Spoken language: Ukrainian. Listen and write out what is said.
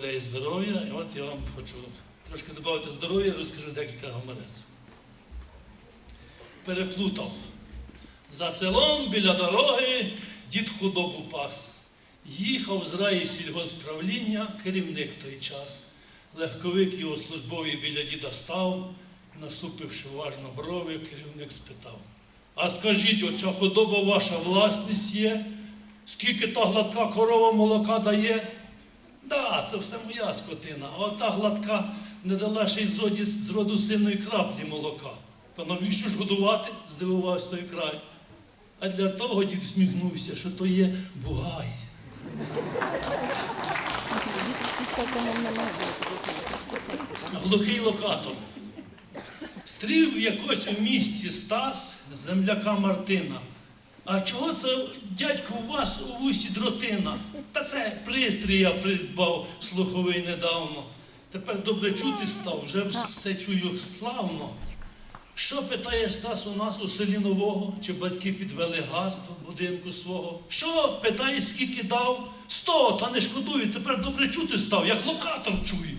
додає здоров'я, і от я вам хочу трошки додати здоров'я, розкажу декілька гамарес. Переплутав. За селом біля дороги дід худобу пас. Їхав з раї сільгосправління керівник той час. Легковик його службовий біля діда став, насупивши уважно брови, керівник спитав. А скажіть, оця худоба ваша власність є? Скільки та гладка корова молока дає? Да, це все моя скотина. А ота гладка не дала ще й з, роді, з роду синої краплі молока. То навіщо ж годувати? здивувався той край. А для того дід всміхнувся, що то є бугай. Глухий локатор. Стрів якось у місті Стас земляка Мартина. А чого це, дядько, у вас у вусті дротина? Та це пристрій я придбав слуховий недавно. Тепер добре чути став, вже все чую славно. Що питає Стас у нас у селі нового? Чи батьки підвели газ до будинку свого? Що питає, скільки дав? Сто, та не шкодую, тепер добре чути став, як локатор чую.